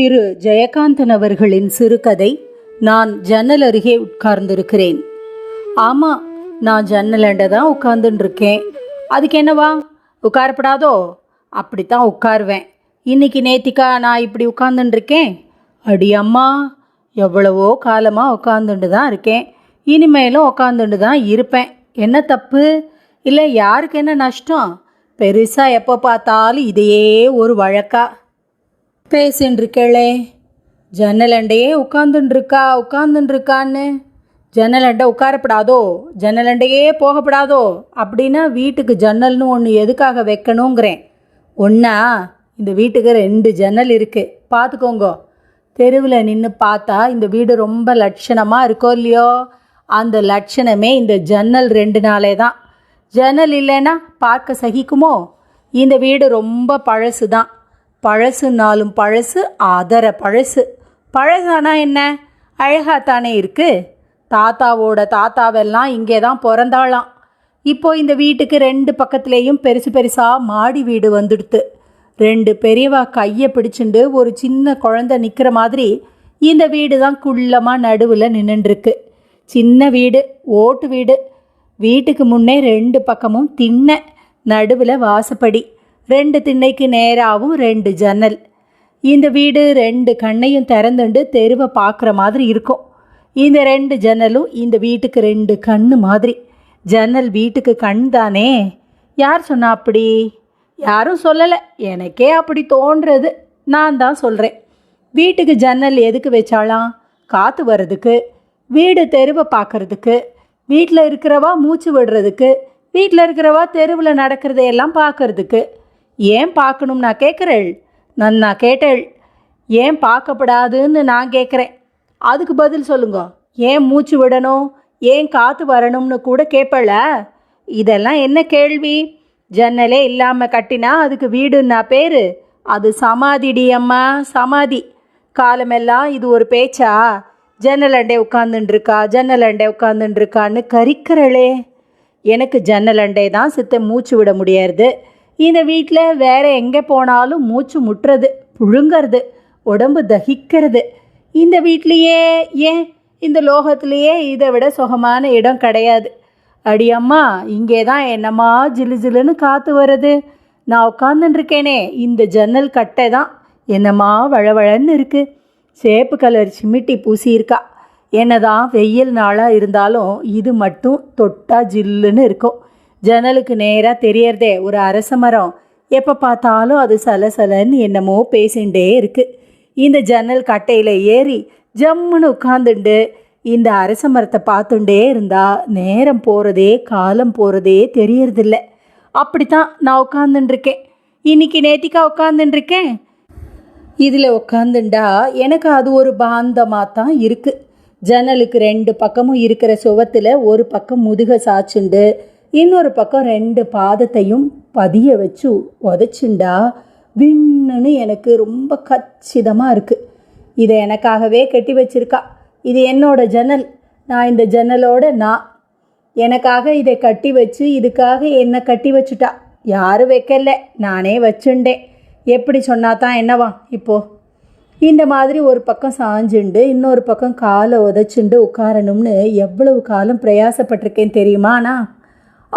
திரு ஜெயகாந்தன் அவர்களின் சிறுகதை நான் ஜன்னல் அருகே உட்கார்ந்திருக்கிறேன். ஆமாம் நான் ஜன்னலண்ட தான் உட்கார்ந்துட்டு இருக்கேன் அதுக்கு என்னவா? உட்காரப்படாதோ? அப்படித்தான் உட்காருவேன். இன்னைக்கு நேத்திக்கா நான் இப்படி உட்கார்ந்துட்டு அடி அம்மா எவ்வளவோ காலமாக உட்காந்துட்டு தான் இருக்கேன். இனிமேலும் உட்காந்துட்டு தான் இருப்பேன். என்ன தப்பு? இல்லை யாருக்கு என்ன நஷ்டம்? பெருசாக எப்போ பார்த்தாலும் இதையே ஒரு வழக்கா பேசின்றிருக்கேளே. ஜன்னலண்டையே உட்காந்துருக்கா உட்காந்துருக்கான்னு ஜன்னலண்டை உட்காரப்படாதோ ஜன்னலண்டையே போகப்படாதோ அப்படின்னா வீட்டுக்கு ஜன்னல்னு ஒன்று எதுக்காக வைக்கணுங்கிறேன். ஒன்றா இந்த வீட்டுக்கு ரெண்டு ஜன்னல் இருக்குது பார்த்துக்கோங்க தெருவில் நின்று பார்த்தா இந்த வீடு ரொம்ப லட்சணமாக இருக்கோ இல்லையோ? அந்த லட்சணமே இந்த ஜன்னல் ரெண்டு நாளே தான். ஜன்னல் இல்லைன்னா பார்க்க சகிக்குமோ? இந்த வீடு ரொம்ப பழசு தான் பழசுனாலும் பழசு ஆதர பழசு. பழசானா என்ன? அழகாத்தானே இருக்குது தாத்தாவோட தாத்தாவெல்லாம் இங்கே தான் பிறந்தாளாம். இப்போ இந்த வீட்டுக்கு ரெண்டு பக்கத்துலேயும் பெருசு பெருசாக மாடி வீடு வந்துடுத்து. ரெண்டு பெரியவா கையை பிடிச்சிண்டு ஒரு சின்ன குழந்தை நிற்கிற மாதிரி இந்த வீடு தான் குள்ளமாக நடுவில் நின்றுருக்கு சின்ன வீடு ஓட்டு வீடு. வீட்டுக்கு முன்னே ரெண்டு பக்கமும் திண்ணை நடுவில் வாசப்படி. ரெண்டு திண்ணைக்கு நேராகவும் ரெண்டு ஜன்னல். இந்த வீடு ரெண்டு கண்ணையும் திறந்துண்டு தெருவை பார்க்குற மாதிரி இருக்கும். இந்த ரெண்டு ஜன்னலும் இந்த வீட்டுக்கு ரெண்டு கண்ணு மாதிரி. ஜன்னல் வீட்டுக்கு கண் தானே? யார் சொன்னா அப்படி? யாரும் சொல்லலை. எனக்கே அப்படி தோன்றது. நான் தான் சொல்கிறேன் வீட்டுக்கு ஜன்னல் எதுக்கு வச்சாலாம்? காற்று வர்றதுக்கு. வீடு தெருவை பார்க்குறதுக்கு. வீட்டில் இருக்கிறவா மூச்சு விடுறதுக்கு. வீட்டில் இருக்கிறவா தெருவில் நடக்கிறதையெல்லாம் பார்க்கறதுக்கு. ஏன் பார்க்கணும் நான் கேட்குறேள். நான் நான் கேட்டேள். ஏன் பார்க்கப்படாதுன்னு நான் கேட்குறேன். அதுக்கு பதில் சொல்லுங்க. ஏன் மூச்சு விடணும்? ஏன் காற்று வரணும்னு கூட கேட்பல இதெல்லாம் என்ன கேள்வி? ஜன்னலே இல்லாமல் கட்டினா அதுக்கு வீடுன்னா பேர்? அது சமாதிடி அம்மா சமாதி. காலமெல்லாம் இது ஒரு பேச்சா? ஜன்னலண்டே உட்காந்துட்டுருக்கா ஜன்னலண்டே உட்காந்துட்டுருக்கான்னு கரிக்கிறளே. எனக்கு ஜன்னலண்டே தான் சித்த மூச்சு விட முடியாது இந்த வீட்டில் வேற எங்கே போனாலும் மூச்சு முட்டுறது புழுங்கிறது உடம்பு தகிக்கிறது. இந்த வீட்லேயே ஏன்? இந்த லோகத்திலேயே இதை விட சுகமான இடம் கிடையாது. அடியம்மா இங்கே தான் என்னம்மா ஜிலு ஜிலுன்னு காற்று வருது. நான் உட்காந்துட்டுருக்கேனே இந்த ஜன்னல் கட்டை தான் என்னம்மா வழவழன்னு இருக்குது சேப்பு கலர் சிமிட்டி பூசியிருக்கா. என்னதான் வெயில் நாளாக இருந்தாலும் இது மட்டும் தொட்டா ஜில்லுன்னு இருக்கும். ஜன்னலுக்கு நேராக தெரியறதே. ஒரு அரச மரம். எப்போ பார்த்தாலும் அது சலசலன்னு என்னமோ பேசிகிட்டே இருக்கு. இந்த ஜன்னல் கட்டையில் ஏறி ஜம்முன்னு உட்காந்துண்டு இந்த அரச மரத்தை பார்த்துட்டே இருந்தால் நேரம் போகிறதே காலம் போகிறதே தெரியறதில்ல. அப்படித்தான் நான் உட்காந்துட்டுருக்கேன் இன்னைக்கு நேத்திக்கா உட்காந்துட்டுருக்கேன் இதில் உட்காந்துண்டா எனக்கு அது ஒரு பாந்தமாக தான் இருக்குது ஜன்னலுக்கு ரெண்டு பக்கமும் இருக்கிற சுவத்தில் ஒரு பக்கம் முதுக சாச்சுண்டு இன்னொரு பக்கம் ரெண்டு பாதத்தையும் பதிய வச்சு உதச்சுண்டா. விண்ணுன்னு எனக்கு ரொம்ப கச்சிதமாக இருக்குது இதை எனக்காகவே கட்டி வச்சிருக்கா. இது என்னோட ஜன்னல். நான் இந்த ஜன்னலோட நான். எனக்காக இதை கட்டி வச்சு இதுக்காக என்னை கட்டி வச்சுட்டா. யாரும் வைக்கல. நானே வச்சுண்டேன். எப்படி சொன்னா தான் என்னவா? இப்போது இந்த மாதிரி ஒரு பக்கம் சாஞ்சுண்டு இன்னொரு பக்கம் காலை உதச்சுண்டு உட்காரணும்னு எவ்வளவு காலம் பிரயாசப்பட்டிருக்கேன் தெரியுமாண்ணா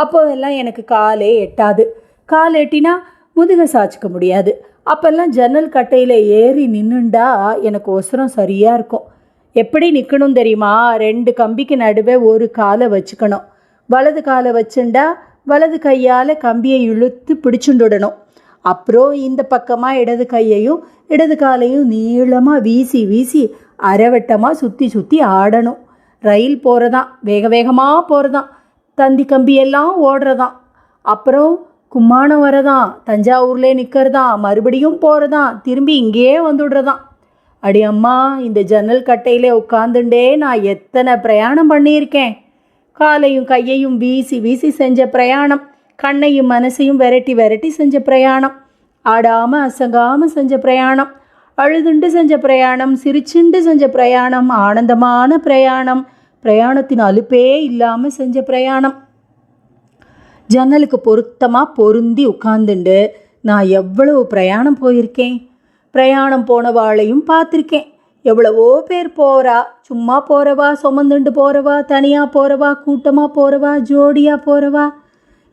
அப்போதெல்லாம் எனக்கு காலே எட்டாது. கால் எட்டினா முதுக சாய்ச்சிக்க முடியாது. அப்போல்லாம் ஜன்னல் கட்டையில் ஏறி நின்றுண்டா எனக்கு ஒசரம் சரியாக இருக்கும். எப்படி நிற்கணும் தெரியுமா? ரெண்டு கம்பிக்கு நடுவே ஒரு காலை வச்சுக்கணும். வலது காலை வச்சுண்டா வலது கையால் கம்பியை இழுத்து பிடிச்சுண்டுடணும். அப்புறம் இந்த பக்கமாக இடது கையையும் இடது காலையும் நீளமாக வீசி வீசி அரைவட்டமாக சுற்றி சுற்றி ஆடணும். ரயில் போகிறதான் வேக வேகமாக போகிறதான் தந்தி கம்பியெல்லாம் ஓடுறதான் அப்புறம் கும்மாணம் வரதான் தஞ்சாவூர்லேயே நிற்கிறதான் மறுபடியும் போகிறதான் திரும்பி இங்கேயே வந்துடுறதான் அடி அம்மா இந்த ஜன்னல் கட்டையிலே உட்காந்துண்டே நான் எத்தனை பிரயாணம் பண்ணியிருக்கேன். காலையும் கையையும் வீசி வீசி செஞ்ச பிரயாணம் கண்ணையும் மனசையும் விரட்டி விரட்டி செஞ்ச பிரயாணம் ஆடாமல் அசங்காமல் செஞ்ச பிரயாணம் அழுதுண்டு செஞ்ச பிரயாணம் சிரிச்சுண்டு செஞ்ச பிரயாணம் ஆனந்தமான பிரயாணம் பிரயாணத்தின் அலுப்பே இல்லாமல் செஞ்ச பிரயாணம். ஜன்னலுக்கு பொருத்தமாக பொருந்தி உட்காந்துண்டு நான் எவ்வளவு பிரயாணம் போயிருக்கேன். பிரயாணம் போனவாளையும் பார்த்துருக்கேன். எவ்வளவோ பேர் போகிறா சும்மா போகிறவா சுமந்துண்டு போகிறவா தனியாக போகிறவா கூட்டமாக போகிறவா ஜோடியாக போகிறவா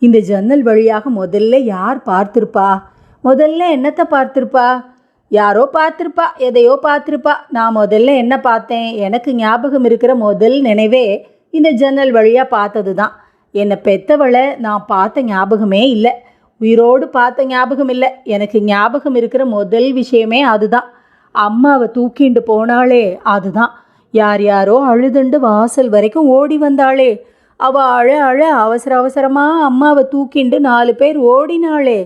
இந்த ஜன்னல் வழியாக முதல்ல யார் பார்த்துருப்பா? முதல்ல என்னத்தை பார்த்துருப்பா? யாரோ பார்த்துருப்பா எதையோ பார்த்துருப்பா. நான் முதல்ல என்ன பார்த்தேன்? எனக்கு ஞாபகம் இருக்கிற முதல் நினைவே இந்த ஜன்னல் வழியாக பார்த்தது தான் என்னை பெத்தவளை நான் பார்த்த ஞாபகமே இல்லை. உயிரோடு பார்த்த ஞாபகம் இல்லை. எனக்கு ஞாபகம் இருக்கிற முதல் விஷயமே அதுதான். அம்மாவை தூக்கிண்டு போனாளே அதுதான். யார் யாரோ அழுதுண்டு வாசல் வரைக்கும் ஓடி வந்தாளே. அவ அழ அழ அவசர அவசரமாக அம்மாவை தூக்கிண்டு நாலு பேர் ஓடினாளே.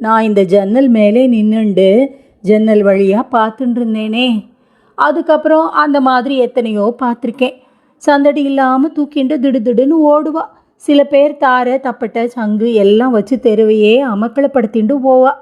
நான் இந்த ஜன்னல் மேலே நின்றுண்டு ஜன்னல் வழியாக பார்த்துட்டு இருந்தேனே அதுக்கப்புறம் அந்த மாதிரி எத்தனையோ பார்த்துருக்கேன். சந்தடி இல்லாமல் தூக்கிண்டு திடுதிடுன்னு ஓடுவா. சில பேர் தாரை தப்பட்டை சங்கு எல்லாம் வச்சு தெருவையே அமக்கலப்படுத்திண்டு போவா.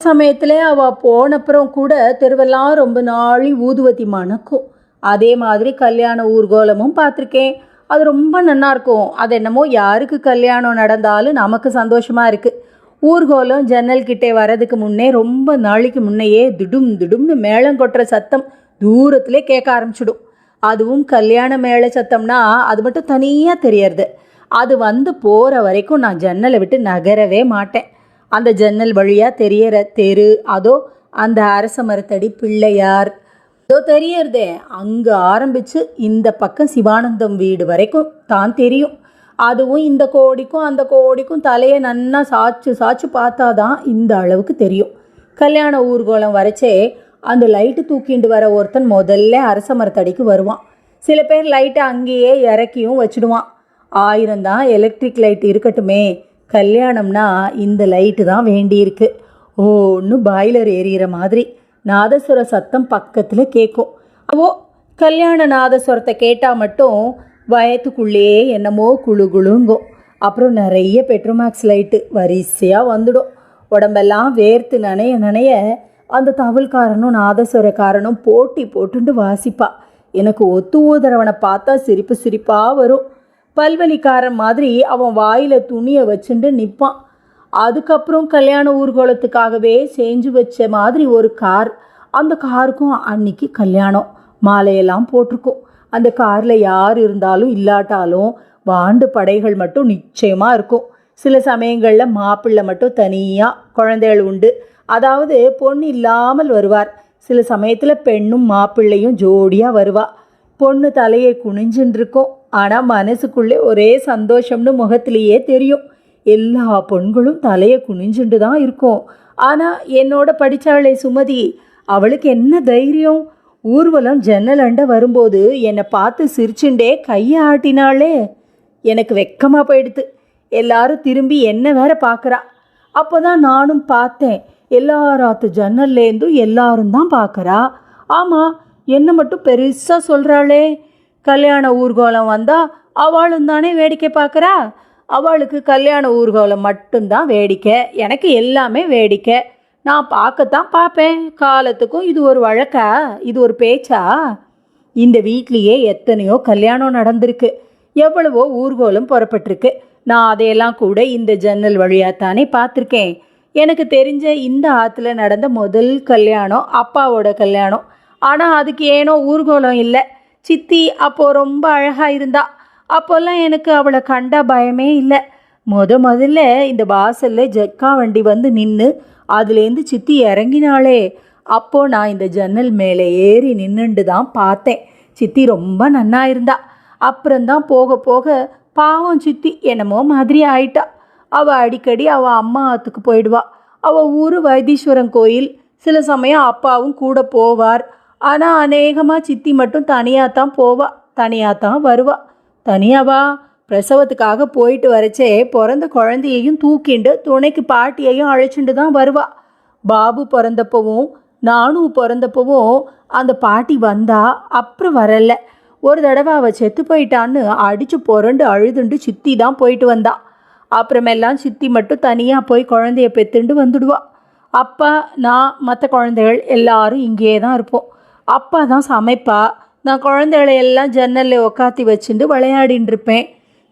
சமயத்தில் அவள் போனப்புறம் கூட தெருவெல்லாம் ரொம்ப நாளி ஊதுவத்தி மணக்கும். அதே மாதிரி கல்யாண ஊர்கோலமும் பார்த்துருக்கேன். அது ரொம்ப நல்லாயிருக்கும் அது என்னமோ யாருக்கு கல்யாணம் நடந்தாலும் நமக்கு சந்தோஷமாக இருக்குது ஊர்கோலம் ஜன்னல் கிட்டே வர்றதுக்கு முன்னே ரொம்ப நாளைக்கு முன்னையே திடும் திடும்னு மேளம் கொட்டுற சத்தம் தூரத்திலே கேட்க ஆரம்பிச்சிடும். அதுவும் கல்யாண மேள சத்தம்னா அது மட்டும் தனியாக தெரியறது. அது வந்து போகிற வரைக்கும் நான் ஜன்னலை விட்டு நகரவே மாட்டேன். அந்த ஜன்னல் வழியாக தெரியற தெரு அதோ அந்த அரச மரத்தடி பிள்ளையார் அதோ தெரியறதே. அங்கே ஆரம்பித்து இந்த பக்கம் சிவானந்தம் வீடு வரைக்கும் தான் தெரியும். அதுவும் இந்த கோடிக்கும் அந்த கோடிக்கும் தலையை நன்னா சாய்ச்சு சாய்ச்சு பார்த்தாதான் இந்த அளவுக்கு தெரியும். கல்யாண ஊர்கோலம் வரைச்சே அந்த லைட்டு தூக்கிண்டு வர ஒருத்தன் முதல்ல அரச மரத்தடிக்கு வருவான். சில பேர் லைட்டை அங்கேயே இறக்கியும் வச்சுடுவான். ஆயிரம் தான் எலக்ட்ரிக் லைட் இருக்கட்டுமே கல்யாணம்னா இந்த லைட்டு தான் வேண்டியிருக்கு. ஒன்று பாய்லர் எரியிற மாதிரி நாதஸ்வர சத்தம் பக்கத்தில் கேட்கும் ஓ கல்யாண நாதஸ்வரத்தை கேட்டால் மட்டும் வயத்துக்குள்ளேயே என்னமோ குழு குழுங்கும் அப்புறம் நிறைய பெட்ரோமேக்ஸ் லைட்டு வரிசையாக வந்துடும் உடம்பெல்லாம் வேர்த்து நனைய நனைய அந்த தவல்காரனும் நாதஸ்வரக்காரனும் போட்டி போட்டுண்டு வாசிப்பா. எனக்கு ஒத்து ஊதுறவனை பார்த்தா சிரிப்பு சிரிப்பாக வரும். பல்வலிக்காரன் மாதிரி அவன் வாயில் துணியை வச்சுட்டு நிற்பான் அதுக்கப்புறம் கல்யாண ஊர்கோலத்துக்காகவே செஞ்சு வச்ச மாதிரி ஒரு கார். அந்த காருக்கும் அன்னைக்கு கல்யாணம். மாலையெல்லாம் போட்டிருக்கும். அந்த காரில் யார் இருந்தாலும் இல்லாட்டாலும் வாண்டு படைகள் மட்டும் நிச்சயமாக இருக்கும். சில சமயங்களில் மாப்பிள்ளை மட்டும் தனியாக குழந்தைகள் உண்டு. அதாவது பொண்ணு இல்லாமல் வருவார். சில சமயத்தில் பெண்ணும் மாப்பிள்ளையும் ஜோடியாக வருவா. பொண்ணு தலையை குனிஞ்சுன்னு இருக்கும் ஆனால் மனசுக்குள்ளே ஒரே சந்தோஷம்னு முகத்திலேயே தெரியும். எல்லா பொண்களும் தலையை குனிஞ்சுண்டு தான் இருக்கும். ஆனால் என்னோட படித்தாளே சுமதி அவளுக்கு என்ன தைரியம்? ஊர்வலம் ஜன்னல் வரும்போது என்னை பார்த்து சிரிச்சுண்டே கையை ஆட்டினாளே. எனக்கு வெக்கமாக போயிடுது எல்லாரும் திரும்பி என்ன வேற பார்க்குறா. அப்போ தான் நானும் பார்த்தேன். எல்லாராத்து ஜன்னல்லேருந்தும் எல்லாரும் தான் பார்க்குறா. ஆமாம் என்ன மட்டும் பெருசாக சொல்கிறாளே கல்யாண ஊர்கோலம் வந்தால் அவளும் தானே வேடிக்கை பார்க்குறா? அவளுக்கு கல்யாண ஊர்கோலம் மட்டும்தான் வேடிக்கை. எனக்கு எல்லாமே வேடிக்கை. நான் பார்க்கத்தான் பார்ப்பேன். காலத்துக்கும் இது ஒரு வழக்கா? இது ஒரு பேச்சா? இந்த வீட்லேயே எத்தனையோ கல்யாணம் நடந்திருக்கு. எவ்வளவோ ஊர்கோலும் புறப்பட்டிருக்கு. நான் அதையெல்லாம் கூட இந்த ஜன்னல் வழியாக தானே பார்த்துருக்கேன். எனக்கு தெரிஞ்ச இந்த ஆற்றுல நடந்த முதல் கல்யாணம் அப்பாவோட கல்யாணம். ஆனால் அதுக்கு ஏனோ ஊர்கோலம் இல்லை. சித்தி அப்போது ரொம்ப அழகாக இருந்தா. அப்போல்லாம் எனக்கு அவளை கண்டா பயமே இல்லை. முத முதல்ல இந்த வாசலில் ஜக்கா வண்டி வந்து நின்று அதுலேருந்து சித்தி இறங்கினாளே. அப்போது நான் இந்த ஜன்னல் மேலே ஏறி நின்றுண்டு தான் பார்த்தேன். சித்தி ரொம்ப நன்னா இருந்தா. அப்புறம்தான் போக போக பாவம் சித்தி என்னமோ மாதிரி ஆயிட்டா. அவள் அடிக்கடி அவள் அம்மா ஆத்துக்கு போயிடுவா. அவள் ஊர் வைத்தீஸ்வரன் கோயில். சில சமயம் அப்பாவும் கூட போவார். ஆனால் அநேகமாக சித்தி மட்டும் தனியாக தான் போவா. தனியாக தான் வருவா. தனியாவா? பிரசவத்துக்காக போயிட்டு வரச்சே பிறந்த குழந்தையையும் தூக்கிண்டு துணைக்கு பாட்டியையும் அழைச்சிட்டு தான் வருவா. பாபு பிறந்தப்பவும் நானும் பிறந்தப்பவும் அந்த பாட்டி வந்தா அப்புறம் வரல. ஒரு தடவை அவள் செத்து போயிட்டான்னு அடித்து புரண்டு அழுதுண்டு சித்தி தான் போயிட்டு வந்தா. அப்புறமெல்லாம் சித்தி மட்டும் தனியாக போய் குழந்தைய பெத்துண்டு வந்துடுவா. அப்பா நான் மற்ற குழந்தைகள் எல்லாரும் இங்கேயே தான் இருப்போம். அப்பா தான் சமைப்பா. நான் குழந்தைகளை எல்லாம் ஜன்னலில் உக்காத்தி வச்சுட்டு விளையாடின்னு இருப்பேன்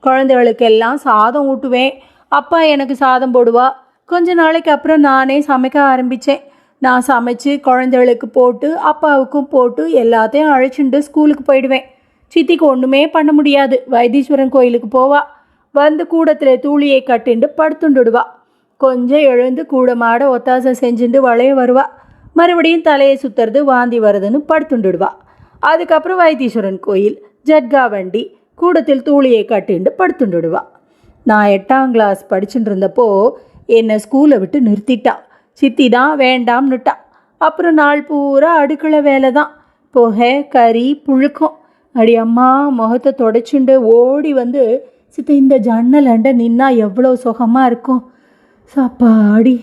குழந்தைகளுக்கு எல்லாம் சாதம் ஊட்டுவேன். அப்பா எனக்கு சாதம் போடுவா. கொஞ்ச நாளைக்கு அப்புறம் நானே சமைக்க ஆரம்பித்தேன் நான் சமைச்சு குழந்தைகளுக்கு போட்டு அப்பாவுக்கும் போட்டு எல்லாத்தையும் அழைச்சிட்டு ஸ்கூலுக்கு போயிடுவேன். சித்திக்கு ஒன்றுமே பண்ண முடியாது. வைத்தீஸ்வரன் கோயிலுக்கு போவா. வந்து கூடத்தில் தூளியை கட்டிண்டு படுத்துண்டுடுவா கொஞ்சம் எழுந்து கூட மாட ஒத்தாசை செஞ்சுட்டு வளைய வருவா. மறுபடியும் தலையை சுற்றுறது வாந்தி வருதுன்னு படுத்துண்டுடுவா அதுக்கப்புறம் வைத்தீஸ்வரன் கோயில் ஜட்கா வண்டி கூடத்தில் தூளியை கட்டிண்டு படுத்துண்டுடுவா. நான் எட்டாம் கிளாஸ் படிச்சுட்டு இருந்தப்போ என்னை ஸ்கூலை விட்டு நிறுத்திட்டா. சித்தி தான் வேண்டாம்னுட்டா அப்புறம் நாள் பூரா அடுக்களை வேலை தான் புகை கறி புழுக்கம். அடி அம்மா முகத்தை தொடச்சுண்டு ஓடி வந்து சித்த இந்த ஜன்னல் நின்னா எவ்வளோ சுகமாக இருக்கும்? சாப்பாடி.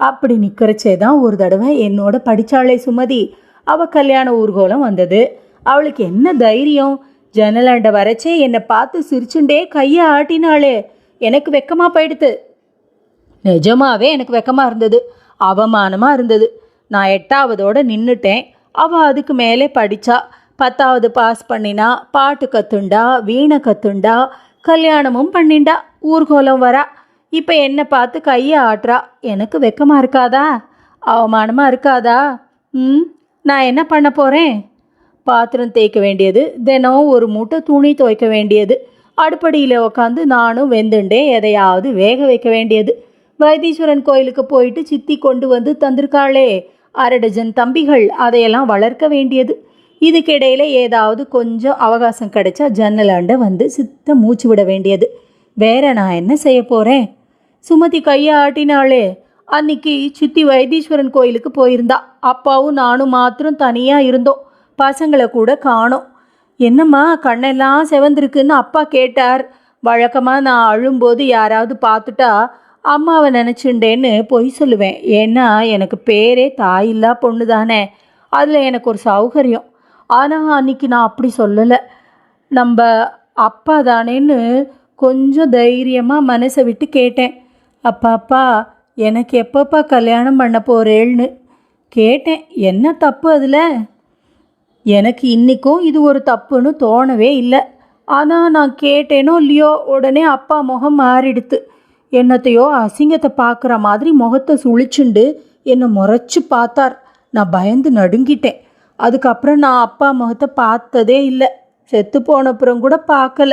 அப்படி நிற்கிறச்சே தான் ஒரு தடவை என்னோட படித்தாளே சுமதி. அவள் கல்யாண ஊர்கோலம் வந்தது. அவளுக்கு என்ன தைரியம்? ஜன்னலாண்ட வரச்சே என்னை பார்த்து சிரிச்சுண்டே கையை ஆட்டினாளே. எனக்கு வெக்கமாக போயிடுத்து. நிஜமாவே எனக்கு வெக்கமாக இருந்தது. அவமானமாக இருந்தது. நான் எட்டாவதோடு நின்றுட்டேன் அவள் அதுக்கு மேலே படித்தா பத்தாவது பாஸ் பண்ணினா பாட்டு கத்துண்டா வீணை கத்துண்டா கல்யாணமும் பண்ணிண்டா ஊர்கோலம் வரா. இப்போ என்னை பார்த்து கையை ஆட்டுறா எனக்கு வெக்கமாக இருக்காதா? அவமானமாக இருக்காதா? ம் நான் என்ன பண்ண போகிறேன் பாத்திரம் தேய்க்க வேண்டியது தினம் ஒரு மூட்டை துணி துவைக்க வேண்டியது அடுப்படியில் உக்காந்து நானும் வெந்துண்டே எதையாவது வேக வைக்க வேண்டியது. வைத்தீஸ்வரன் கோயிலுக்கு போயிட்டு சித்தி கொண்டு வந்து தந்திருக்காளே அரை டஜன் தம்பிகள் அதையெல்லாம் வளர்க்க வேண்டியது. இதுக்கிடையில் ஏதாவது கொஞ்சம் அவகாசம் கிடைச்சா ஜன்னலாண்ட வந்து சித்த மூச்சு விட வேண்டியது. வேற நான் என்ன செய்ய போகிறேன் சுமதி கையை ஆட்டினாளே அன்னைக்கு சித்தி வைத்தீஸ்வரன் கோயிலுக்கு போயிருந்தா. அப்பாவும் நானும் மாத்திரம் தனியாக இருந்தோம். பசங்களை கூட காணோம். என்னம்மா கண்ணெல்லாம் செவந்திருக்குன்னு அப்பா கேட்டார். வழக்கமாக நான் அழும்போது யாராவது பார்த்துட்டா அம்மாவை நினச்சிண்டேன்னு பொய் சொல்லுவேன். ஏன்னா எனக்கு பேரே தாயில்லா பொண்ணு தானே அதில் எனக்கு ஒரு சௌகரியம். ஆனால் அன்னைக்கு நான் அப்படி சொல்லலை. நம்ம அப்பா தானேன்னு கொஞ்சம் தைரியமாக மனசை விட்டு கேட்டேன். அப்பா அப்பா எனக்கு எப்பப்பா கல்யாணம் பண்ண போகிறேன்னு கேட்டேன். என்ன தப்பு அதில்? எனக்கு இன்றைக்கும் இது ஒரு தப்புன்னு தோணவே இல்லை. ஆனால் நான் கேட்டேனோ இல்லையோ உடனே அப்பா முகம் மாறிடுத்து. என்னத்தையோ அசிங்கத்தை பார்க்குற மாதிரி முகத்தை சுழிச்சுண்டு என்னை முறைச்சி பார்த்தார். நான் பயந்து நடுங்கிட்டேன். அதுக்கப்புறம் நான் அப்பா முகத்தை பார்த்ததே இல்லை. செத்து போனப்புறம் கூட பார்க்கல.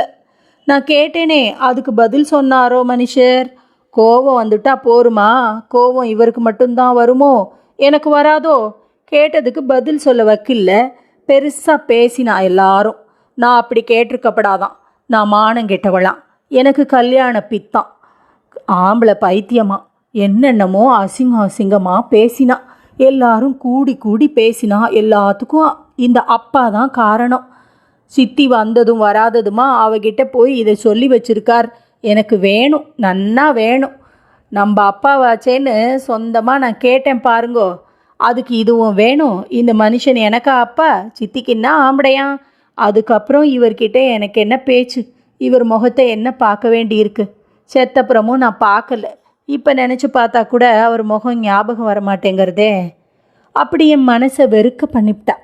நான் கேட்டேனே அதுக்கு பதில் சொன்னாரோ மனுஷர்? கோவம் வந்துட்டா போருமா? கோவம் இவருக்கு மட்டும்தான் வருமோ? எனக்கு வராதோ? கேட்டதுக்கு பதில் சொல்ல வக்கில்லை. பெருசாக பேசினா எல்லாரும் நான் அப்படி கேட்டிருக்கப்படாதான் நான் மானம் கெட்டவளாம் எனக்கு கல்யாண பித்தான் ஆம்பளை பைத்தியமா என்னென்னமோ அசிங்கம் அசிங்கமாக பேசினா எல்லாரும் கூடி கூடி பேசினா எல்லாத்துக்கும் இந்த அப்பா தான் காரணம். சித்தி வந்ததும் வராததுமா அவகிட்ட போய் இதை சொல்லி வச்சிருக்கார். எனக்கு வேணும் நன்னா வேணும். நம்ம அப்பாவாச்சேன்னு சொந்தமாக நான் கேட்டேன் பாருங்கோ. அதுக்கு இதுவும் வேணும். இந்த மனுஷன் எனக்கா அப்பா சித்திக்குன்னா ஆம்படையா? அதுக்கப்புறம் இவர்கிட்ட எனக்கு என்ன பேச்சு? இவர் முகத்தை என்ன பார்க்க வேண்டியிருக்கு? செத்தப்புறமும் நான் பார்க்கல. இப்போ நினச்சி பார்த்தா கூட அவர் முகம் ஞாபகம் வர மாட்டேங்கிறதே. அப்படி என் மனசை வெறுக்க பண்ணிவிட்டா.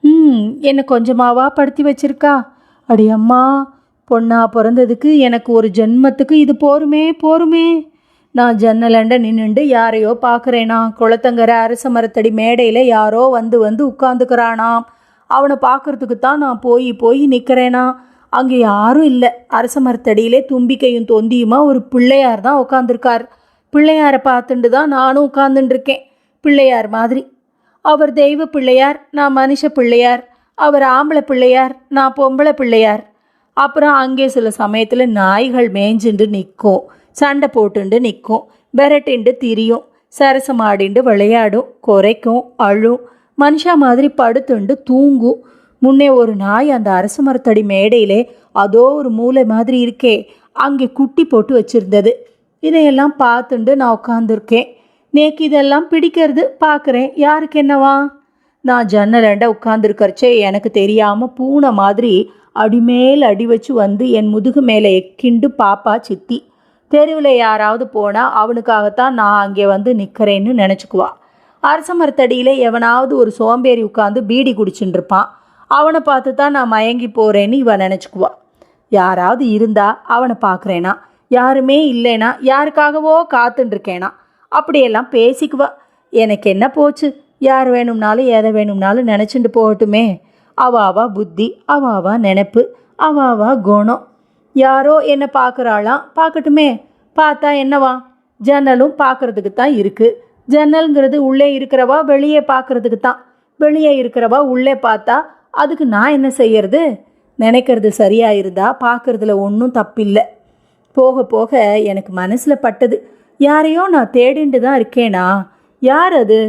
ம் என்னை கொஞ்சமாவா படுத்தி வச்சிருக்கா? அடி அம்மா பொண்ணாக பிறந்ததுக்கு எனக்கு ஒரு ஜென்மத்துக்கு இது போருமே போருமே. நான் ஜன்னலண்ட நின்னுண்டு யாரையோ பார்க்குறேனா? குளத்தங்கரை அரச மரத்தடி மேடையில் யாரோ வந்து வந்து உட்காந்துக்கிறானாம் அவனை பார்க்கறதுக்கு தான் நான் போய் போய் நிற்கிறேனா அங்கே யாரும் இல்லை. அரச மரத்தடியிலே தும்பிக்கையும் தொந்தியுமா ஒரு பிள்ளையார் தான் உட்காந்துருக்கார் பிள்ளையாரை பார்த்துட்டு தான் நானும் உட்காந்துட்டுருக்கேன் பிள்ளையார் மாதிரி. அவர் தெய்வ பிள்ளையார் நான் மனுஷ பிள்ளையார். அவர் ஆம்பளை பிள்ளையார் நான் பொம்பளை பிள்ளையார். அப்புறம் அங்கே சில சமயத்தில் நாய்கள் மேய்ஞ்சுண்டு நிற்கும். சண்டை போட்டுண்டு நிற்கும் விரட்டிண்டு திரியும் சரசமாடிண்டு விளையாடும் குறைக்கும் அழும். மனுஷா மாதிரி படுத்துண்டு தூங்கும் முன்னே ஒரு நாய் அந்த அரச மரத்தடி மேடையிலே அதோ ஒரு மூளை மாதிரி இருக்கே அங்கே குட்டி போட்டு வச்சிருந்தது. இதையெல்லாம் பார்த்துண்டு நான் உட்காந்துருக்கேன் நேக்கு இதெல்லாம் பிடிக்கிறது பார்க்குறேன். யாருக்கு என்னவா? நான் ஜன்னலண்ட உட்காந்துருக்கறச்சே எனக்கு தெரியாமல் பூனை மாதிரி அடிமேல் அடி வச்சு வந்து என் முதுகு மேலே எக்கிண்டு பாப்பா சித்தி. தெருவில் யாராவது போனால் அவனுக்காகத்தான் நான் அங்கே வந்து நிற்கிறேன்னு நினச்சிக்குவா. அரச மரத்தடியில் எவனாவது ஒரு சோம்பேறி உட்காந்து பீடி குடிச்சுட்டு இருப்பான். அவனை பார்த்து தான் நான் மயங்கி போகிறேன்னு இவன் நினச்சிக்குவா. யாராவது இருந்தா அவனை பார்க்குறேனா? யாருமே இல்லைனா யாருக்காகவோ காத்துட்டுருக்கேனா அப்படியெல்லாம் பேசிக்குவா. எனக்கு என்ன போச்சு? யார் வேணும்னாலும் எதை வேணும்னாலும் நினச்சிட்டு போகட்டுமே. அவாவா புத்தி அவாவா நினப்பு அவாவா குணம். யாரோ என்ன பார்க்குறாளாம் பார்க்கட்டுமே. பார்த்தா என்னவா? ஜன்னலும் பார்க்கறதுக்கு தான் இருக்குது ஜன்னல்ங்கிறது உள்ளே இருக்கிறவா வெளியே பார்க்கறதுக்கு தான் வெளியே இருக்கிறவா உள்ளே பார்த்தா அதுக்கு நான் என்ன செய்யறது? நினைக்கிறது சரியாக இருந்தா பார்க்கறதுல ஒன்றும் தப்பில்லை. போக போக எனக்கு மனசில் பட்டது. யாரையோ நான் தேடிண்டு தான் இருக்கேனா? யார் அது?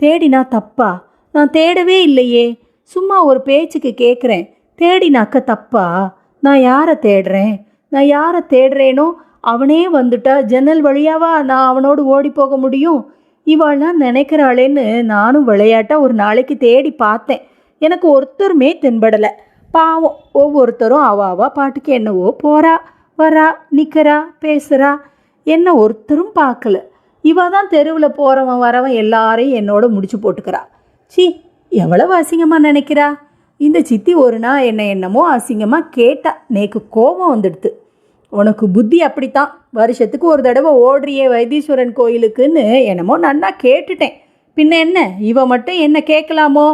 தேடினா தப்பா? நான் தேடவே இல்லையே. சும்மா ஒரு பேச்சுக்கு கேட்குறேன் தேடினாக்க தப்பா? நான் யாரை தேடுறேன்? நான் யாரை தேடுறேனோ அவனே வந்துட்டா ஜன்னல் வழியாவா நான் அவனோடு ஓடி போக முடியும் இவாள்லாம் நினைக்கிறாளேன்னு நானும் விளையாட்டா ஒரு நாளைக்கு தேடி பார்த்தேன். எனக்கு ஒருத்தருமே தென்படலை. பாவம் ஒவ்வொருத்தரும் அவாவா பாட்டுக்கு என்னவோ போறா வரா நிற்கிறா பேசுகிறா என்ன ஒருத்தரும் பார்க்கல. இவ தான் தெருவில் போகிறவன் வரவன் எல்லாரையும் என்னோட முடிச்சு போட்டுக்கிறா. சி எவ்வளவு அசிங்கமாக நினைக்கிறா? இந்த சித்தி ஒரு நாள் என்ன என்னமோ அசிங்கமாக கேட்டா. நேக்கு கோபம் வந்துடுது உனக்கு புத்தி அப்படித்தான். வருஷத்துக்கு ஒரு தடவை ஓடுறியே வைத்தீஸ்வரன் கோயிலுக்குன்னு என்னமோ நன்னா கேட்டுட்டேன். பின்ன என்ன? இவ மட்டும் என்ன கேட்கலாமோ?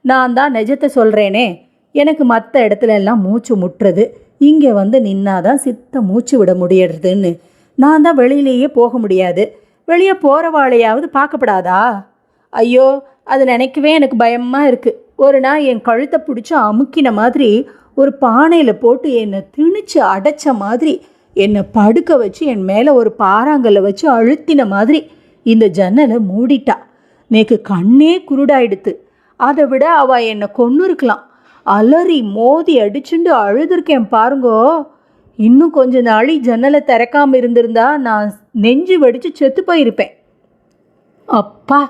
நான் தான் நிஜத்தை சொல்கிறேனே எனக்கு மற்ற இடத்துல எல்லாம் மூச்சு முட்டுறது. இங்கே வந்து நின்னாதான் சித்த மூச்சு விட முடியறதுன்னு. நான் தான் வெளியிலேயே போக முடியாது. வெளியே போகிறவாளையாவது பார்க்கப்படாதா? ஐயோ அது நினைக்கவே எனக்கு பயமாக இருக்குது ஒரு நாள் என் கழுத்தை பிடிச்சி அமுக்கின மாதிரி ஒரு பானையில் போட்டு என்னை திணிச்சு அடைச்ச மாதிரி என்னை படுக்க வச்சு என் மேலே ஒரு பாறாங்கல்லை வச்சு அழுத்தின மாதிரி இந்த ஜன்னலை மூடிட்டா. நேக்கு கண்ணே குருடாயிடுத்து. அதை விட அவ என்னை கொன்று இருக்கலாம் அலறி மோதி அடிச்சுண்டு அழுதுருக்கேன் பாருங்கோ. இன்னும் கொஞ்ச நாளி ஜன்னலை திறக்காம இருந்திருந்தா நான் நெஞ்சு வெடிச்சு செத்து போயிருப்பேன். அப்பா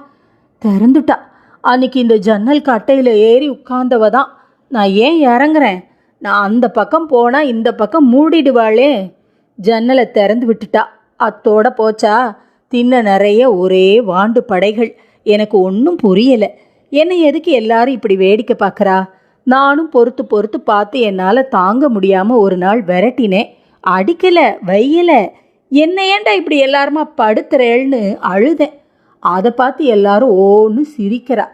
திறந்துட்டா. அன்னைக்கு இந்த ஜன்னல் கட்டையில் ஏறி உட்கார்ந்தவ தான் நான் ஏன் இறங்குறேன்? நான் அந்த பக்கம் போனால் இந்த பக்கம் மூடிடுவாளே. ஜன்னலை திறந்து விட்டுட்டா. அத்தோட போச்சா? தின்ன நிறைய ஒரே வாண்டு படைகள். எனக்கு ஒன்றும் புரியலை. என்னை எதுக்கு எல்லாரும் இப்படி வேடிக்கை பார்க்குறா? நானும் பொறுத்து பொறுத்து பார்த்து என்னால் தாங்க முடியாமல் ஒரு நாள் விரட்டினேன். அடிக்கலை வையலை. என்ன ஏன்டா இப்படி எல்லாருமா படுத்துறேன்னு அழுதேன். அதை பார்த்து எல்லாரும் ஓன்னு சிரிக்கிறா.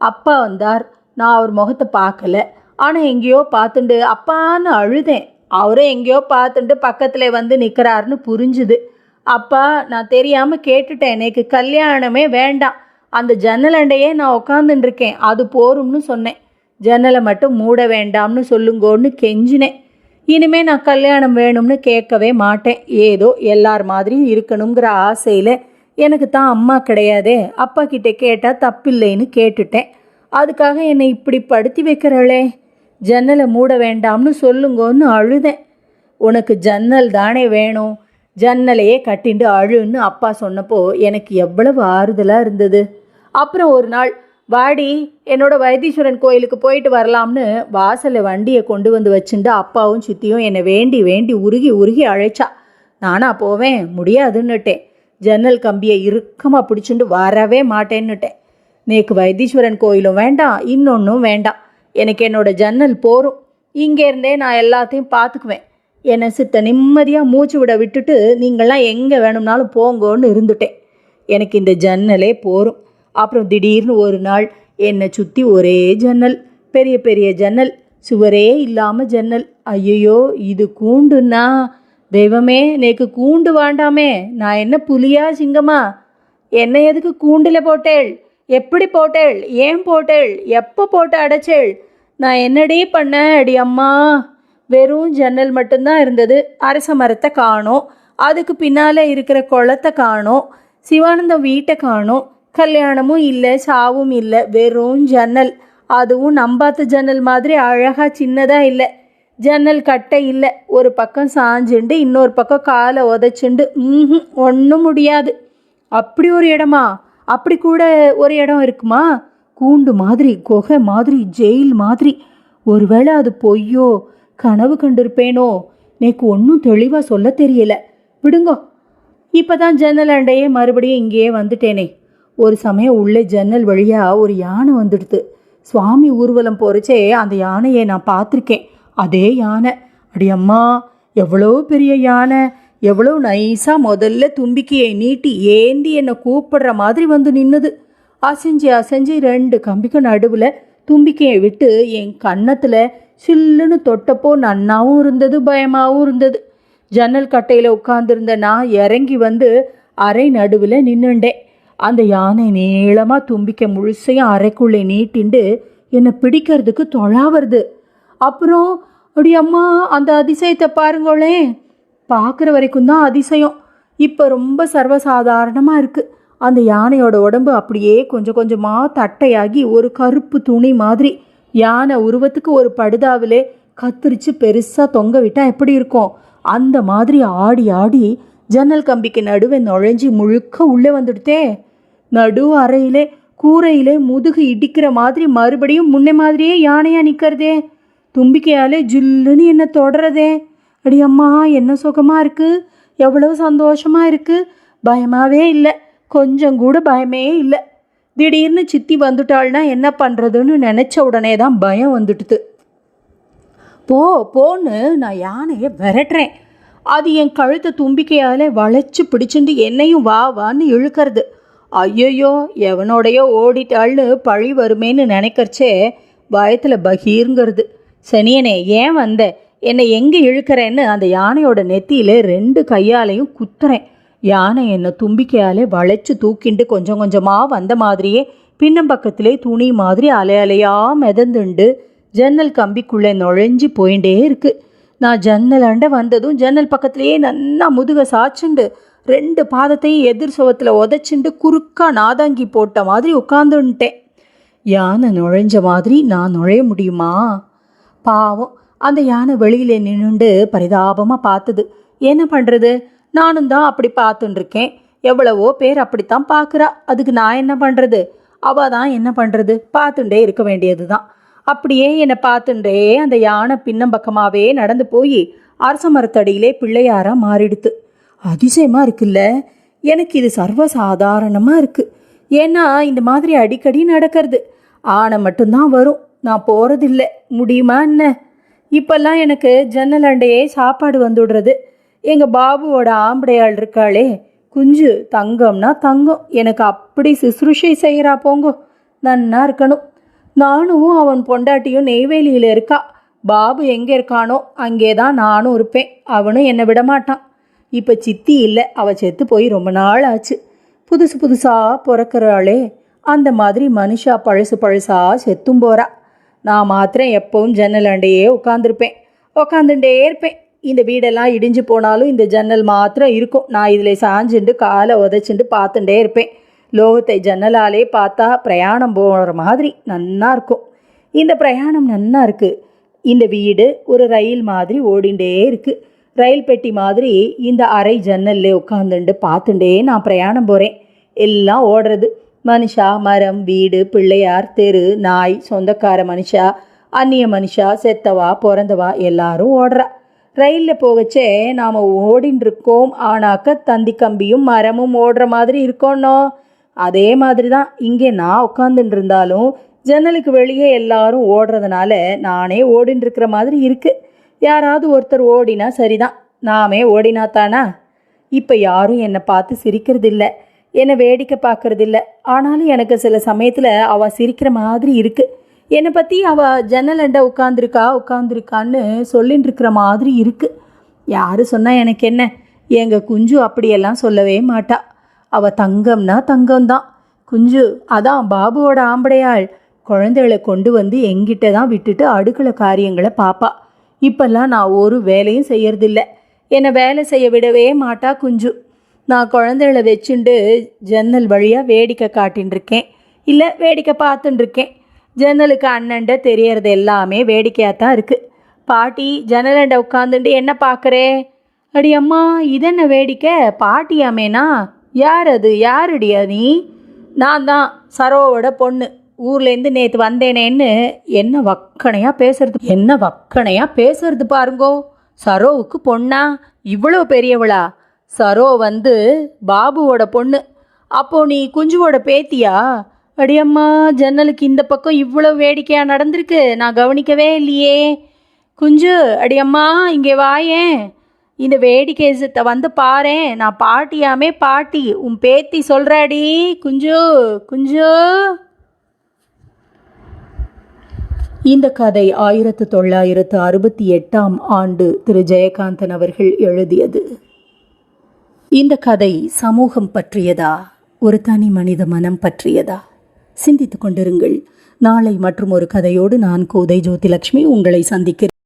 அப்பா வந்தார். நான் அவர் முகத்தை பார்க்கல. ஆனால் எங்கேயோ பார்த்துண்டு அப்பான்னு அழுதேன். அவரும் எங்கேயோ பார்த்துட்டு பக்கத்தில் வந்து நிற்கிறாருன்னு புரிஞ்சுது. அப்பா நான் தெரியாமல் கேட்டுட்டேன். எனக்கு கல்யாணமே வேண்டாம். அந்த ஜன்னலண்டையே நான் உக்காந்துட்டுருக்கேன் அது போரும்னு சொன்னேன். ஜன்னலை மட்டும் மூட வேண்டாம்னு சொல்லுங்கோன்னு கெஞ்சினேன். இனிமே நான் கல்யாணம் வேணும்னு கேட்கவே மாட்டேன். ஏதோ எல்லார் மாதிரியும் இருக்கணுங்கிற ஆசையில் எனக்கு தான் அம்மா கிடையாதே அப்பா கிட்டே கேட்டால் தப்பில்லைன்னு கேட்டுட்டேன். அதுக்காக என்னை இப்படி படுத்தி வைக்கிறாளே? ஜன்னலை மூட வேண்டாம்னு சொல்லுங்கன்னு அழுதேன். உனக்கு ஜன்னல் தானே வேணும்? ஜன்னலையே கட்டிண்டு அழுன்னு அப்பா சொன்னப்போ எனக்கு எவ்வளவு ஆறுதலாக இருந்தது. அப்புறம் ஒரு நாள் வாடி என்னோட வைத்தீஸ்வரன் கோயிலுக்கு போயிட்டு வரலாம்னு வாசலில் வண்டியை கொண்டு வந்து வச்சுட்டு அப்பாவும் சித்தியும் என்னை வேண்டி வேண்டி உருகி உருகி அழைச்சா. நானா போவேன் முடியாதுன்னுட்டேன். ஜன்னல் கம்பியை இறுக்கமாக பிடிச்சிட்டு வரவே மாட்டேன்னுட்டேன் நேக்கு வைத்தீஸ்வரன் கோயிலும் வேண்டாம் இன்னொன்றும் வேண்டாம். எனக்கு என்னோட ஜன்னல் போரும். இங்கேருந்தே நான் எல்லாத்தையும் பார்த்துக்குவேன். என்னை சித்த நிம்மதியாக மூச்சு விட விட்டுட்டு நீங்கள்லாம் எங்கே வேணும்னாலும் போங்கோன்னு இருந்துட்டேன் எனக்கு இந்த ஜன்னலே போரும். அப்புறம் திடீர்னு ஒரு நாள் என்னை சுற்றி ஒரே ஜன்னல் பெரிய பெரிய ஜன்னல் சுவரே இல்லாமல் ஜன்னல். ஐயையோ இது கூண்டுன்னா தெய்வமே நேக்கு கூண்டு வேண்டாமே நான் என்ன புலியா சிங்கமா என்னை எதுக்கு கூண்டில் போட்டேள் எப்படி போட்டேள் ஏன் போட்டேள் எப்போ போட்டு அடைச்சேள் நான் என்னடி பண்ணேன் அடி அம்மா வெறும் ஜன்னல் மட்டும்தான் இருந்தது அரச மரத்தை காணோம் அதுக்கு பின்னால் இருக்கிற குளத்தை காணோம் சிவானந்தம் வீட்டை காணோம் கல்யாணமும் இல்லை சாவும் இல்லை வெறும் ஜன்னல் அதுவும் நம்பாத்த ஜன்னல் மாதிரி அழகாக சின்னதாக இல்லை ஜன்னல் கட்டை இல்லை. ஒரு பக்கம் சாஞ்சுண்டு இன்னொரு பக்கம் காலை உதச்சுண்டு ம் ஒன்றும் முடியாது. அப்படி ஒரு இடமா? அப்படி கூட ஒரு இடம் இருக்குமா? கூண்டு மாதிரி குகை மாதிரி ஜெயில் மாதிரி. ஒருவேளை அது பொய்யோ கனவு கண்டிருப்பேனோ? நேக்கு ஒன்றும் தெளிவாக சொல்ல தெரியல. விடுங்கோ. இப்போ தான் ஜன்னல் அண்டையே மறுபடியும் இங்கேயே வந்துட்டேனே. ஒரு சமயம் உள்ளே ஜன்னல் வழியாக ஒரு யானை வந்துடுது. சுவாமி ஊர்வலம் போகிறச்சே அந்த யானையை நான் பார்த்துருக்கேன். அதே யானை. அடி அம்மா எவ்வளோ பெரிய யானை. எவ்வளோ நைஸாக முதல்ல தும்பிக்கையை நீட்டி ஏந்தி என்னை கூப்பிடுற மாதிரி வந்து நின்னுது. அசைஞ்சு அசைஞ்சு ரெண்டு கம்பிக்கும் நடுவில் தும்பிக்கையை விட்டு என் கன்னத்தில் சில்லுன்னு தொட்டப்போ நன்னாவும் இருந்தது பயமாகவும் இருந்தது. ஜன்னல் கட்டையில் உட்காந்துருந்த நான் இறங்கி வந்து அறை நடுவில் நின்றுண்டேன் அந்த யானை நீளமாக தும்பிக்கை முழுசையும் அறைக்குள்ளே நீட்டிண்டு என்னை பிடிக்கிறதுக்கு தொழா வருது. அப்புறம் அப்படி அம்மா அந்த அதிசயத்தை பாருங்களேன் பார்க்குற வரைக்கும் தான் அதிசயம். இப்போ ரொம்ப சர்வசாதாரணமாக இருக்குது அந்த யானையோட உடம்பு அப்படியே கொஞ்சம் கொஞ்சமாக தட்டையாகி ஒரு கருப்பு துணி மாதிரி. யானை உருவத்துக்கு ஒரு படுதாவிலே கத்திரிச்சு பெருசாக தொங்க விட்டால் எப்படி இருக்கும்? அந்த மாதிரி ஆடி ஆடி ஜன்னல் கம்பிக்கு நடுவே நுழைஞ்சி முழுக்க உள்ளே வந்துடுத்தே. நடு அறையிலே கூரையிலே முதுகு இடிக்கிற மாதிரி மறுபடியும் முன்னே மாதிரியே யானையாக நிற்கிறதே தும்பிக்கையாலே ஜில்லுன்னு என்ன தொடரதே அடி அம்மா என்ன சுகமாக இருக்குது எவ்வளவு சந்தோஷமா இருக்குது பயமாகவே இல்லை. கொஞ்சம் கூட பயமே இல்லை. திடீர்னு சித்தி வந்துட்டாள்னா என்ன பண்ணுறதுன்னு நினச்ச உடனே தான் பயம் வந்துட்டுது போ போன்னு நான் யானையை விரட்டுறேன். அது என் கழுத்தை தும்பிக்கையால் வளைச்சி பிடிச்சிட்டு என்னையும் வா வான்னு இழுக்கிறது. ஐயோயோ எவனோடையோ ஓடிட்டாள்னு பழி வருமேன்னு நினைக்கிறச்சே பயத்தில் பகீருங்கிறது. சனியனே ஏன் வந்த? என்னை எங்கே இழுக்கிறேன்னு அந்த யானையோட நெத்தியில் ரெண்டு கையாலையும் குத்துறேன். யானை என்னை தும்பிக்கையாலே வளைச்சு தூக்கிண்டு கொஞ்சம் கொஞ்சமாக வந்த மாதிரியே பின்னம்பக்கத்திலே துணி மாதிரி அலை அலையா மிதந்துண்டு ஜன்னல் கம்பிக்குள்ளே நுழைஞ்சு போயிட்டே இருக்கு. நான் ஜன்னல் அண்ட வந்ததும் ஜன்னல் பக்கத்திலேயே நன்னா முதுக சாச்சுண்டு ரெண்டு பாதத்தையும் எதிர் சுவத்தில் உதச்சுண்டு குறுக்கா நாதாங்கி போட்ட மாதிரி உட்காந்துன்ட்டேன் யானை நுழைஞ்ச மாதிரி நான் நுழைய முடியுமா? பாவம். அந்த யானை வெளியில நின்றுண்டு பரிதாபமாக பார்த்தது என்ன பண்ணுறது நானும் தான் அப்படி பார்த்துட்டுருக்கேன் எவ்வளவோ பேர் அப்படித்தான் பார்க்குறா அதுக்கு நான் என்ன பண்ணுறது அவள் தான் என்ன பண்ணுறது பார்த்துட்டே இருக்க வேண்டியது தான் அப்படியே என்னை பார்த்துட்டே அந்த யானை பின்னம் பக்கமாகவே நடந்து போய் அரச மரத்தடியிலே பிள்ளையாராக மாறிடுத்து. அதிசயமாக இருக்குல்ல. எனக்கு இது சர்வசாதாரணமாக இருக்குது ஏன்னா இந்த மாதிரி அடிக்கடி நடக்கிறது. ஆனை மட்டும்தான் வரும். நான் போகிறதில்ல முடியுமா என்ன? இப்போல்லாம் எனக்கு ஜன்னல் அண்டையே சாப்பாடு வந்துடுறது. எங்கள் பாபுவோட ஆம்படையாள் இருக்காளே. குஞ்சு தங்கம்னா தங்கம். எனக்கு அப்படி சுசுருஷை செய்கிறா போங்கோ. நன்னா இருக்கணும். நானும் அவன் பொண்டாட்டியும் நெய்வேலியில் இருக்கா. பாபு எங்கே இருக்கானோ அங்கே தான் நானும் இருப்பேன். அவனும் என்னை விடமாட்டான். இப்போ சித்தி இல்லை. அவள் செத்து போய் ரொம்ப நாள் ஆச்சு. புதுசு புதுசாக பிறக்கிறாளே. அந்த மாதிரி மனுஷா பழசு பழசாக செத்தும் போகிறா நான் மாத்திரம் எப்பவும் ஜன்னல் அண்டையே உட்காந்துருப்பேன் உட்காந்துட்டே இருப்பேன். இந்த வீடெல்லாம் இடிஞ்சு போனாலும் இந்த ஜன்னல் மாத்திரம் இருக்கும். நான் இதில் சாஞ்சுண்டு காலை உதச்சிண்டு பார்த்துட்டே இருப்பேன். லோகத்தை ஜன்னலாலே பார்த்தா பிரயாணம் போகிற மாதிரி நன்னா இருக்கும். இந்த பிரயாணம் நன்னா இருக்குது இந்த வீடு ஒரு ரயில் மாதிரி ஓடிண்டே இருக்குது ரயில் பெட்டி மாதிரி இந்த அறை ஜன்னல்ல உட்காந்துண்டு பார்த்துட்டே நான் பிரயாணம் போகிறேன் எல்லாம் ஓடுறது. மனுஷா மரம் வீடு பிள்ளையார் தெரு நாய் சொந்தக்கார மனுஷா அந்நிய மனுஷா செத்தவா பிறந்தவா எல்லாரும் ஓடுறா. ரயிலில் போகச்சே நாம் ஓடின்னு இருக்கோம் ஆனாக்க தந்தி கம்பியும் மரமும் ஓடுற மாதிரி இருக்கோன்னோ? அதே மாதிரி தான் இங்கே நான் உட்காந்துட்டு இருந்தாலும் ஜன்னலுக்கு வெளியே எல்லாரும் ஓடுறதுனால நானே ஓடின்னு இருக்கிற மாதிரி இருக்குது யாராவது ஒருத்தர் ஓடினா சரிதான். நாமே ஓடினா தானா? இப்போ யாரும் என்னை பார்த்து சிரிக்கிறதில்ல. என்னை வேடிக்கை பார்க்கறதில்ல. ஆனாலும் எனக்கு சில சமயத்தில் அவள் சிரிக்கிற மாதிரி இருக்குது என்னை பற்றி அவள் ஜன்னலண்டை உட்காந்துருக்கா உட்காந்துருக்கான்னு சொல்லின்னு இருக்கிற மாதிரி இருக்குது யார் சொன்னால் எனக்கு என்ன? எங்கள் குஞ்சு அப்படியெல்லாம் சொல்லவே மாட்டா. அவள் தங்கம்னா தங்கம்தான். குஞ்சு அதான் பாபுவோட ஆம்படையாள். குழந்தைகளை கொண்டு வந்து எங்கிட்ட தான் விட்டுட்டு அடுக்களை காரியங்களை பார்ப்பா இப்போல்லாம் நான் ஒரு வேலையும் செய்யறதில்ல. என்னை வேலை செய்ய விடவே மாட்டா குஞ்சு. நான் குழந்தைகளை வச்சுண்டு ஜன்னல் வழியாக வேடிக்கை காட்டின்னு இருக்கேன் இல்லை வேடிக்கை பார்த்துட்டுருக்கேன் ஜன்னலுக்கு அண்ணன்ட தெரியறது எல்லாமே வேடிக்கையாக தான் இருக்குது பாட்டி ஜன்னலண்ட உட்காந்துட்டு என்ன பார்க்குறே? அடி அம்மா இதென்ன வேடிக்கை? பாட்டியாமேனா? யார் அது? யாருடியா நீ? நான் தான் சரோவோட பொண்ணு. ஊர்லேருந்து நேற்று வந்தேனேன்னு என்ன வக்கனையாக பேசுறது? என்ன வக்கனையாக பேசுறது பாருங்கோ. சரோவுக்கு பொண்ணா? இவ்வளோ பெரியவளா? சரோ வந்து பாபுவோட பொண்ணு அப்போ நீ குஞ்சுவோட பேத்தியா? அடியம்மா ஜன்னலுக்கு இந்த பக்கம் இவ்வளோ வேடிக்கையாக நடந்திருக்கு நான் கவனிக்கவே இல்லையே. குஞ்சு அடியம்மா இங்கே வாயேன் இந்த வேடிக்கைசத்தை வந்து பாரேன் நான் பாட்டியாமே பாட்டி உன் பேத்தி சொல்கிறாடி குஞ்சு குஞ்சு. இந்த கதை ஆயிரத்து தொள்ளாயிரத்து அறுபத்தி எட்டாம் ஆண்டு திரு. ஜெயகாந்தன் அவர்கள் எழுதியது. இந்த கதை சமூகம் பற்றியதா? ஒரு தனி மனித மனம் பற்றியதா? சிந்தித்துக் கொண்டிருங்கள். நாளை மற்றும் ஒரு கதையோடு நான் கோதை ஜோதிலட்சுமி உங்களை சந்திக்கிறேன்.